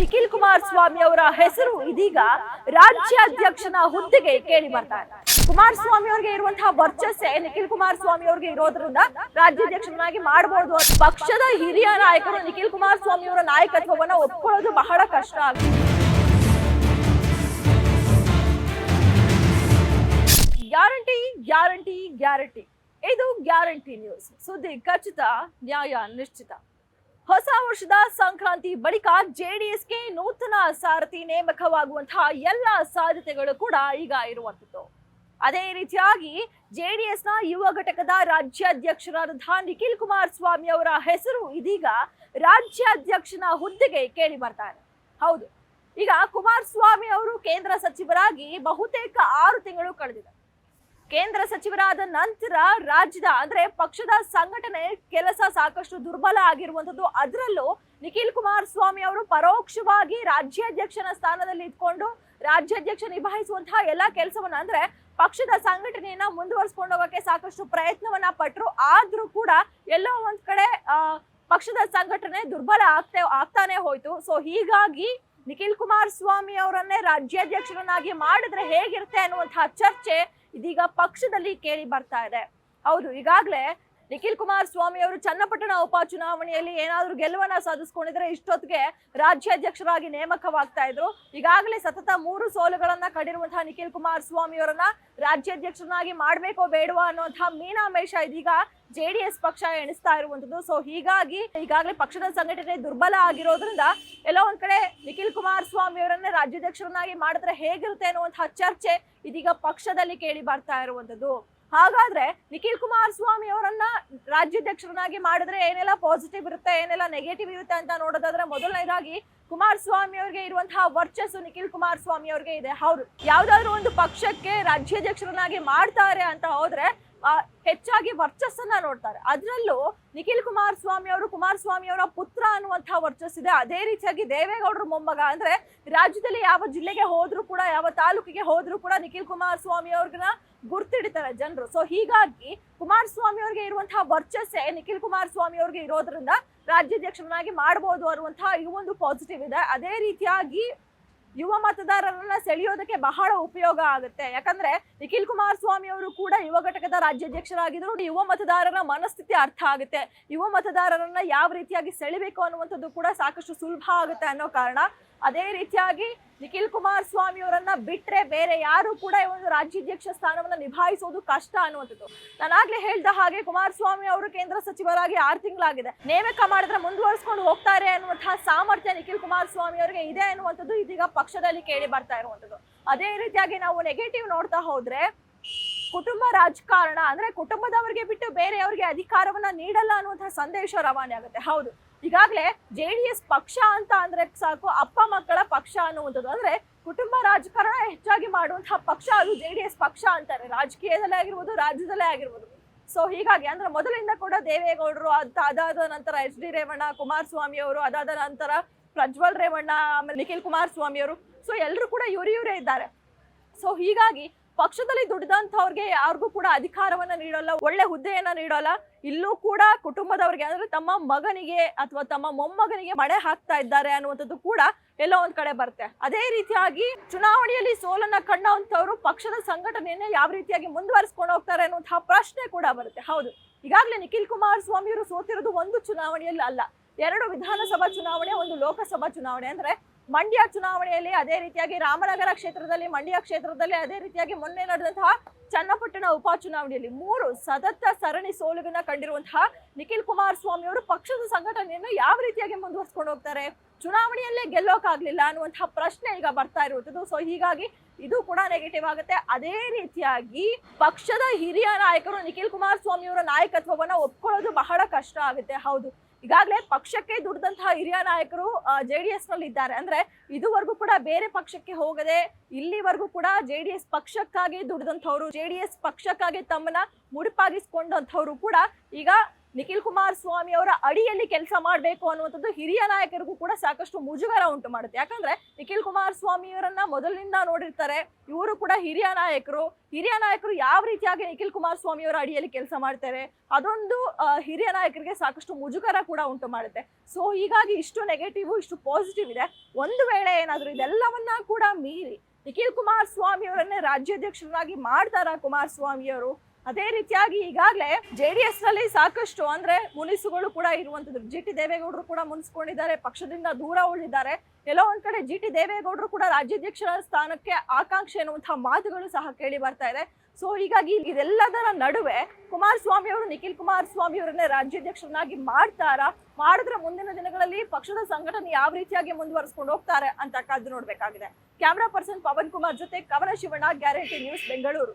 ನಿಖಿಲ್ ಕುಮಾರಸ್ವಾಮಿ ಅವರ ಹೆಸರು ಇದೀಗ ರಾಜ್ಯಾಧ್ಯಕ್ಷನ ಹುದ್ದೆಗೆ ಕೇಳಿ ಬರ್ತಾ ಇದೆ. ಕುಮಾರಸ್ವಾಮಿ ಅವರಿಗೆ ಇರುವಂತಹ ವರ್ಚಸ್ಸೆ ನಿಖಿಲ್ ಕುಮಾರಸ್ವಾಮಿ ಅವರಿಗೆ ಇರೋದ್ರಿಂದ ರಾಜ್ಯಾಧ್ಯಕ್ಷರನ್ನಾಗಿ ಮಾಡಬಹುದು ಪಕ್ಷದ ಹಿರಿಯ ನಾಯಕರು ನಿಖಿಲ್ ಕುಮಾರಸ್ವಾಮಿ ಅವರ ನಾಯಕತ್ವವನ್ನು ಒಪ್ಕೊಳ್ಳೋದು ಬಹಳ ಕಷ್ಟ ಆಗಿದೆ ಗ್ಯಾರಂಟಿ ಗ್ಯಾರಂಟಿ ಗ್ಯಾರಂಟಿ. ಇದು ಗ್ಯಾರಂಟಿ ನ್ಯೂಸ್. ಸುದ್ದಿ ಖಚಿತ, ನ್ಯಾಯ ನಿಶ್ಚಿತ. ಹೊಸ ವರ್ಷದ ಸಂಕ್ರಾಂತಿ ಬಳಿಕ ಜೆಡಿಎಸ್ಗೆ ನೂತನ ಸಾರಥಿ ನೇಮಕವಾಗುವಂತಹ ಎಲ್ಲ ಸಾಧ್ಯತೆಗಳು ಕೂಡ ಈಗ ಇರುವಂಥದ್ದು. ಅದೇ ರೀತಿಯಾಗಿ ಜೆಡಿಎಸ್ನ ಯುವ ಘಟಕದ ರಾಜ್ಯಾಧ್ಯಕ್ಷರಾದಂತಹ ನಿಖಿಲ್ ಕುಮಾರಸ್ವಾಮಿ ಅವರ ಹೆಸರು ಇದೀಗ ರಾಜ್ಯಾಧ್ಯಕ್ಷನ ಹುದ್ದೆಗೆ ಕೇಳಿ ಬರ್ತಾರೆ. ಹೌದು, ಈಗ ಕುಮಾರಸ್ವಾಮಿ ಅವರು ಕೇಂದ್ರ ಸಚಿವರಾಗಿ ಬಹುತೇಕ ಆರು ತಿಂಗಳು ಕಳೆದಿದೆ. ಕೇಂದ್ರ ಸಚಿವರಾದ ನಂತರ ರಾಜ್ಯದ, ಅಂದ್ರೆ ಪಕ್ಷದ ಸಂಘಟನೆ ಕೆಲಸ ಸಾಕಷ್ಟು ದುರ್ಬಲ ಆಗಿರುವಂತದ್ದು ಅದರಲ್ಲೂ ನಿಖಿಲ್ ಕುಮಾರಸ್ವಾಮಿ ಅವರು ಪರೋಕ್ಷವಾಗಿ ರಾಜ್ಯಾಧ್ಯಕ್ಷನ ಸ್ಥಾನದಲ್ಲಿ ಇದ್ಕೊಂಡು ರಾಜ್ಯಾಧ್ಯಕ್ಷ ನಿಭಾಯಿಸುವಂತಹ ಎಲ್ಲಾ ಕೆಲಸವನ್ನ, ಅಂದ್ರೆ ಪಕ್ಷದ ಸಂಘಟನೆಯನ್ನ ಮುಂದುವರಿಸಿಕೊಂಡು ಹೋಗಕ್ಕೆ ಸಾಕಷ್ಟು ಪ್ರಯತ್ನವನ್ನ ಪಟ್ರು. ಆದ್ರೂ ಕೂಡ ಎಲ್ಲೋ ಒಂದ್ ಕಡೆ ಪಕ್ಷದ ಸಂಘಟನೆ ದುರ್ಬಲ ಆಗ್ತೇ, ಆಗ್ತಾನೆ ಹೋಯ್ತು. ಸೊ ಹೀಗಾಗಿ ನಿಖಿಲ್ ಕುಮಾರಸ್ವಾಮಿ ಅವರನ್ನೇ ರಾಜ್ಯಾಧ್ಯಕ್ಷರನ್ನಾಗಿ ಮಾಡಿದ್ರೆ ಹೇಗಿರುತ್ತೆ ಅನ್ನುವಂತಹ ಚರ್ಚೆ ಇದೀಗ ಪಕ್ಷದಲ್ಲಿ ಕೇಳಿ ಬರ್ತಾ ಇದೆ. ಹೌದು ಈಗಾಗಲೇ ನಿಖಿಲ್ ಕುಮಾರಸ್ವಾಮಿ ಅವರು ಚನ್ನಪಟ್ಟಣ ಉಪಚುನಾವಣೆಯಲ್ಲಿ ಏನಾದರೂ ಗೆಲುವನ್ನ ಸಾಧಿಸ್ಕೊಂಡಿದ್ರೆ ಇಷ್ಟೊತ್ತಿಗೆ ರಾಜ್ಯಾಧ್ಯಕ್ಷರಾಗಿ ನೇಮಕವಾಗ್ತಾ ಇದ್ರು. ಈಗಾಗಲೇ ಸತತ ಮೂರು ಸೋಲುಗಳನ್ನ ಕಡಿರುವಂತಹ ನಿಖಿಲ್ ಕುಮಾರಸ್ವಾಮಿ ಅವರನ್ನ ರಾಜ್ಯಾಧ್ಯಕ್ಷರನ್ನಾಗಿ ಮಾಡ್ಬೇಕೋ ಬೇಡವಾ ಅನ್ನುವಂತಹ ಮೀನಾಮೇಶ ಇದೀಗ ಜೆಡಿಎಸ್ ಪಕ್ಷ ಎಣಿಸ್ತಾ ಇರುವಂತದ್ದು ಸೊ ಹೀಗಾಗಿ ಈಗಾಗಲೇ ಪಕ್ಷದ ಸಂಘಟನೆ ದುರ್ಬಲ ಆಗಿರೋದ್ರಿಂದ ಎಲ್ಲೋ ಒಂದ್ ಕಡೆ ನಿಖಿಲ್ ಕುಮಾರಸ್ವಾಮಿ ಅವರನ್ನ ರಾಜ್ಯಾಧ್ಯಕ್ಷರನ್ನಾಗಿ ಮಾಡಿದ್ರೆ ಹೇಗಿರುತ್ತೆ ಅನ್ನುವಂತಹ ಚರ್ಚೆ ಇದೀಗ ಪಕ್ಷದಲ್ಲಿ ಕೇಳಿ ಬರ್ತಾ ಇರುವಂತದ್ದು ಹಾಗಾದ್ರೆ ನಿಖಿಲ್ ಕುಮಾರಸ್ವಾಮಿ ಅವರನ್ನ ರಾಜ್ಯಾಧ್ಯಕ್ಷರನ್ನಾಗಿ ಮಾಡಿದ್ರೆ ಏನೆಲ್ಲ ಪಾಸಿಟಿವ್ ಇರುತ್ತೆ, ಏನೆಲ್ಲ ನೆಗೆಟಿವ್ ಇರುತ್ತೆ ಅಂತ ನೋಡೋದಾದ್ರೆ ಮೊದಲನೇದಾಗಿ ಕುಮಾರಸ್ವಾಮಿ ಅವರಿಗೆ ಇರುವಂತಹ ವರ್ಚಸ್ಸು ನಿಖಿಲ್ ಕುಮಾರಸ್ವಾಮಿ ಅವ್ರಿಗೆ ಇದೆ. ಹೌದು. ಯಾವ್ದಾದ್ರು ಒಂದು ಪಕ್ಷಕ್ಕೆ ರಾಜ್ಯಾಧ್ಯಕ್ಷರನ್ನಾಗಿ ಮಾಡ್ತಾರೆ ಅಂತ ಹೋದ್ರೆ ಹೆಚ್ಚಾಗಿ ವರ್ಚಸ್ಸನ್ನ ನೋಡ್ತಾರೆ. ಅದರಲ್ಲೂ ನಿಖಿಲ್ ಕುಮಾರಸ್ವಾಮಿ ಅವರು, ಕುಮಾರಸ್ವಾಮಿ ಅವರ ಪುತ್ರ ಅನ್ನುವಂತಹ ವರ್ಚಸ್ ಇದೆ. ಅದೇ ರೀತಿಯಾಗಿ ದೇವೇಗೌಡರ ಮೊಮ್ಮಗ ಅಂದ್ರೆ ರಾಜ್ಯದಲ್ಲಿ ಯಾವ ಜಿಲ್ಲೆಗೆ ಹೋದ್ರು ಕೂಡ, ಯಾವ ತಾಲೂಕಿಗೆ ಹೋದ್ರು ಕೂಡ ನಿಖಿಲ್ ಕುಮಾರಸ್ವಾಮಿ ಅವ್ರನ್ನ ಗುರ್ತಿಡಿತಾರೆ ಜನರು. ಸೊ ಹೀಗಾಗಿ ಕುಮಾರಸ್ವಾಮಿ ಅವ್ರಿಗೆ ಇರುವಂತಹ ವರ್ಚಸ್ಸೆ ನಿಖಿಲ್ ಕುಮಾರಸ್ವಾಮಿ ಅವ್ರಿಗೆ ಇರೋದ್ರಿಂದ ರಾಜ್ಯಾಧ್ಯಕ್ಷರನ್ನಾಗಿ ಮಾಡಬಹುದು ಅನ್ನುವಂತಹ ಈ ಒಂದು ಪಾಸಿಟಿವ್ ಇದೆ. ಅದೇ ರೀತಿಯಾಗಿ ಯುವ ಮತದಾರರನ್ನ ಸೆಳೆಯೋದಕ್ಕೆ ಬಹಳ ಉಪಯೋಗ ಆಗುತ್ತೆ. ಯಾಕಂದ್ರೆ ನಿಖಿಲ್ ಕುಮಾರಸ್ವಾಮಿ ಅವರು ಕೂಡ ಯುವ ಘಟಕದ ರಾಜ್ಯಾಧ್ಯಕ್ಷರಾಗಿದ್ರು ಯುವ ಮತದಾರರ ಮನಸ್ಥಿತಿ ಅರ್ಥ ಆಗುತ್ತೆ. ಯುವ ಮತದಾರರನ್ನ ಯಾವ ರೀತಿಯಾಗಿ ಸೆಳಿಬೇಕು ಅನ್ನುವಂಥದ್ದು ಕೂಡ ಸಾಕಷ್ಟು ಸುಲಭ ಆಗುತ್ತೆ ಅನ್ನೋ ಕಾರಣ. ಅದೇ ರೀತಿಯಾಗಿ ನಿಖಿಲ್ ಕುಮಾರಸ್ವಾಮಿ ಅವರನ್ನ ಬಿಟ್ರೆ ಬೇರೆ ಯಾರು ಕೂಡ ಈ ಒಂದು ರಾಜ್ಯಾಧ್ಯಕ್ಷ ಸ್ಥಾನವನ್ನ ನಿಭಾಯಿಸೋದು ಕಷ್ಟ ಅನ್ನುವಂಥದ್ದು. ನಾನಾಗ್ಲೇ ಹೇಳ್ದ ಹಾಗೆ ಕುಮಾರಸ್ವಾಮಿ ಅವರು ಕೇಂದ್ರ ಸಚಿವರಾಗಿ ಆರು ತಿಂಗಳಾಗಿದೆ. ನೇಮಕ ಮಾಡಿದ್ರೆ ಮುಂದುವರಿಸ್ಕೊಂಡು ಹೋಗ್ತಾರೆ ಅನ್ನುವಂತಹ ಸಾಮರ್ಥ್ಯ ನಿಖಿಲ್ ಕುಮಾರಸ್ವಾಮಿ ಅವರಿಗೆ ಇದೆ ಅನ್ನುವಂಥದ್ದು ಇದೀಗ ಪಕ್ಷದಲ್ಲಿ ಕೇಳಿ ಬರ್ತಾ ಇರುವಂತದ್ದು ಅದೇ ರೀತಿಯಾಗಿ ನಾವು ನೆಗೆಟಿವ್ ನೋಡ್ತಾ ಹೋದ್ರೆ ಕುಟುಂಬ ರಾಜಕಾರಣ ಅಂದ್ರೆ ಕುಟುಂಬದವರಿಗೆ ಬಿಟ್ಟು ಬೇರೆಯವರಿಗೆ ಅಧಿಕಾರವನ್ನ ನೀಡಲ್ಲ ಅನ್ನುವಂತಹ ಸಂದೇಶ ರವಾನೆ ಆಗುತ್ತೆ. ಹೌದು. ಈಗಾಗಲೇ ಜೆ ಪಕ್ಷ ಅಂತ ಅಂದ್ರೆ ಸಾಕು, ಅಪ್ಪ ಮಕ್ಕಳ ಪಕ್ಷ ಅನ್ನುವಂಥದ್ದು. ಅಂದ್ರೆ ಕುಟುಂಬ ರಾಜಕಾರಣ ಹೆಚ್ಚಾಗಿ ಮಾಡುವಂತಹ ಪಕ್ಷ ಅದು ಜೆ ಡಿ ಎಸ್ ಪಕ್ಷ ಅಂತಾರೆ. ರಾಜಕೀಯದಲ್ಲೇ ಆಗಿರ್ಬೋದು, ರಾಜ್ಯದಲ್ಲೇ ಆಗಿರ್ಬೋದು. ಸೊ ಹೀಗಾಗಿ ಅಂದ್ರೆ ಮೊದಲಿಂದ ಕೂಡ ದೇವೇಗೌಡರು ಅದ್ ಅದಾದ ನಂತರ ಎಚ್ ಡಿ ರೇವಣ್ಣ ಕುಮಾರಸ್ವಾಮಿ ಅವರು ಅದಾದ ನಂತರ ಪ್ರಜ್ವಲ್ ರೇವಣ್ಣ, ಆಮೇಲೆ ನಿಖಿಲ್ ಕುಮಾರಸ್ವಾಮಿ ಅವರು. ಸೊ ಎಲ್ಲರೂ ಕೂಡ ಇವರು ಇವರೇ ಇದ್ದಾರೆ. ಸೊ ಹೀಗಾಗಿ ಪಕ್ಷದಲ್ಲಿ ದುಡಿದಂಥವ್ರಿಗೆ ಯಾರಿಗೂ ಕೂಡ ಅಧಿಕಾರವನ್ನ ನೀಡೋಲ್ಲ, ಒಳ್ಳೆ ಹುದ್ದೆಯನ್ನು ನೀಡೋಲ್ಲ. ಇಲ್ಲೂ ಕೂಡ ಕುಟುಂಬದವ್ರಿಗೆ, ಅಂದ್ರೆ ತಮ್ಮ ಮಗನಿಗೆ ಅಥವಾ ತಮ್ಮ ಮೊಮ್ಮಗನಿಗೆ ಮಳೆ ಹಾಕ್ತಾ ಇದ್ದಾರೆ ಅನ್ನುವಂಥದ್ದು ಕೂಡ ಎಲ್ಲೋ ಒಂದು ಕಡೆ ಬರುತ್ತೆ. ಅದೇ ರೀತಿಯಾಗಿ ಚುನಾವಣೆಯಲ್ಲಿ ಸೋಲನ್ನ ಕಂಡವಂಥವ್ರು ಪಕ್ಷದ ಸಂಘಟನೆಯನ್ನ ಯಾವ ರೀತಿಯಾಗಿ ಮುಂದುವರಿಸ್ಕೊಂಡು ಹೋಗ್ತಾರೆ ಅನ್ನುವಂತಹ ಪ್ರಶ್ನೆ ಕೂಡ ಬರುತ್ತೆ. ಹೌದು. ಈಗಾಗಲೇ ನಿಖಿಲ್ ಕುಮಾರಸ್ವಾಮಿ ಅವರು ಸೋತಿರೋದು ಒಂದು ಚುನಾವಣೆಯಲ್ಲಿ ಅಲ್ಲ. ಎರಡು ವಿಧಾನಸಭಾ ಚುನಾವಣೆ, ಒಂದು ಲೋಕಸಭಾ ಚುನಾವಣೆ. ಅಂದ್ರೆ ಮಂಡ್ಯ ಚುನಾವಣೆಯಲ್ಲಿ ಅದೇ ರೀತಿಯಾಗಿ ರಾಮನಗರ ಕ್ಷೇತ್ರದಲ್ಲಿ, ಮಂಡ್ಯ ಕ್ಷೇತ್ರದಲ್ಲಿ ಅದೇ ರೀತಿಯಾಗಿ ಮೊನ್ನೆ ನಡೆದಂತಹ ಚನ್ನಪಟ್ಟಣ ಉಪಚುನಾವಣೆಯಲ್ಲಿ ಮೂರು ಸತತ ಸರಣಿ ಸೋಲುಗಳನ್ನ ಕಂಡಿರುವಂತಹ ನಿಖಿಲ್ ಕುಮಾರಸ್ವಾಮಿ ಅವರು ಪಕ್ಷದ ಸಂಘಟನೆಯನ್ನು ಯಾವ ರೀತಿಯಾಗಿ ಮುಂದುವರ್ಸ್ಕೊಂಡು ಹೋಗ್ತಾರೆ? ಚುನಾವಣೆಯಲ್ಲೇ ಗೆಲ್ಲೋಕಾಗ್ಲಿಲ್ಲ ಅನ್ನುವಂತಹ ಪ್ರಶ್ನೆ ಈಗ ಬರ್ತಾ ಇರುವಂಥದ್ದು. ಸೊ ಹೀಗಾಗಿ ಇದು ಕೂಡ ನೆಗೆಟಿವ್ ಆಗುತ್ತೆ. ಅದೇ ರೀತಿಯಾಗಿ ಪಕ್ಷದ ಹಿರಿಯ ನಾಯಕರು ನಿಖಿಲ್ ಕುಮಾರಸ್ವಾಮಿ ಅವರ ನಾಯಕತ್ವವನ್ನು ಒಪ್ಕೊಳ್ಳೋದು ಬಹಳ ಕಷ್ಟ ಆಗುತ್ತೆ. ಹೌದು. ಈಗಾಗಲೇ ಪಕ್ಷಕ್ಕೆ ದುಡಿದಂತಹ ಹಿರಿಯ ನಾಯಕರು ಜೆ ಡಿ ಎಸ್ನಲ್ಲಿ ಇದ್ದಾರೆ. ಅಂದ್ರೆ ಇದುವರೆಗೂ ಕೂಡ ಬೇರೆ ಪಕ್ಷಕ್ಕೆ ಹೋಗದೆ ಇಲ್ಲಿವರೆಗೂ ಕೂಡ ಜೆ ಡಿ ಎಸ್ ಪಕ್ಷಕ್ಕಾಗಿ ದುಡಿದಂಥವ್ರು ಜೆ ಡಿ ಎಸ್ ಪಕ್ಷಕ್ಕಾಗಿ ತಮ್ಮನ್ನ ಮುಡಿಪಾಗಿಸ್ಕೊಂಡಂಥವ್ರು ಕೂಡ ಈಗ ನಿಖಿಲ್ ಕುಮಾರಸ್ವಾಮಿ ಅವರ ಅಡಿಯಲ್ಲಿ ಕೆಲಸ ಮಾಡಬೇಕು ಅನ್ನುವಂಥದ್ದು ಹಿರಿಯ ನಾಯಕರಿಗೂ ಕೂಡ ಸಾಕಷ್ಟು ಮುಜುಗರ ಉಂಟು ಮಾಡುತ್ತೆ. ಯಾಕಂದ್ರೆ ನಿಖಿಲ್ ಕುಮಾರಸ್ವಾಮಿಯವರನ್ನ ಮೊದಲಿನಿಂದ ನೋಡಿರ್ತಾರೆ. ಇವರು ಕೂಡ ಹಿರಿಯ ನಾಯಕರು. ಹಿರಿಯ ನಾಯಕರು ಯಾವ ರೀತಿಯಾಗಿ ನಿಖಿಲ್ ಕುಮಾರಸ್ವಾಮಿಯವರ ಅಡಿಯಲ್ಲಿ ಕೆಲಸ ಮಾಡ್ತಾರೆ? ಅದೊಂದು ಹಿರಿಯ ನಾಯಕರಿಗೆ ಸಾಕಷ್ಟು ಮುಜುಗರ ಕೂಡ ಉಂಟು ಮಾಡುತ್ತೆ. ಸೊ ಹೀಗಾಗಿ ಇಷ್ಟು ನೆಗೆಟಿವ್ ಇಷ್ಟು ಪಾಸಿಟಿವ್ ಇದೆ. ಒಂದು ವೇಳೆ ಏನಾದರೂ ಇದೆಲ್ಲವನ್ನ ಕೂಡ ಮೀರಿ ನಿಖಿಲ್ ಕುಮಾರಸ್ವಾಮಿಯವರನ್ನೇ ರಾಜ್ಯಾಧ್ಯಕ್ಷರನ್ನಾಗಿ ಮಾಡ್ತಾರ ಕುಮಾರಸ್ವಾಮಿ ಅವರು? ಅದೇ ರೀತಿಯಾಗಿ ಈಗಾಗಲೇ ಜೆ ಡಿ ಎಸ್ನಲ್ಲಿ ಸಾಕಷ್ಟು ಅಂದ್ರೆ ಮುನಿಸುಗಳು ಕೂಡ ಇರುವಂತದ್ದು. ಜಿ ಟಿ ದೇವೇಗೌಡರು ಕೂಡ ಮುನಿಸ್ಕೊಂಡಿದ್ದಾರೆ, ಪಕ್ಷದಿಂದ ದೂರ ಉಳಿದಿದ್ದಾರೆ. ಎಲ್ಲೋ ಕಡೆ ಜಿ ಟಿ ದೇವೇಗೌಡರು ಕೂಡ ರಾಜ್ಯಾಧ್ಯಕ್ಷರ ಸ್ಥಾನಕ್ಕೆ ಆಕಾಂಕ್ಷೆ ಎನ್ನುವಂತಹ ಮಾತುಗಳು ಸಹ ಕೇಳಿ ಬರ್ತಾ ಇದೆ. ಸೊ ಹೀಗಾಗಿ ಇದೆಲ್ಲದರ ನಡುವೆ ಕುಮಾರಸ್ವಾಮಿ ಅವರು, ನಿಖಿಲ್ ಕುಮಾರಸ್ವಾಮಿ ಅವರನ್ನೇ ರಾಜ್ಯಾಧ್ಯಕ್ಷರನ್ನಾಗಿ ಮಾಡ್ತಾರಾ? ಮಾಡಿದ್ರೆ ಮುಂದಿನ ದಿನಗಳಲ್ಲಿ ಪಕ್ಷದ ಸಂಘಟನೆ ಯಾವ ರೀತಿಯಾಗಿ ಮುಂದುವರಿಸ್ಕೊಂಡು ಹೋಗ್ತಾರೆ ಅಂತ ಕಾದು ನೋಡ್ಬೇಕಾಗಿದೆ. ಕ್ಯಾಮರಾ ಪರ್ಸನ್ ಪವನ್ ಕುಮಾರ್ ಜೊತೆ Kavana Shivanna, guarantee news, Bengaluru.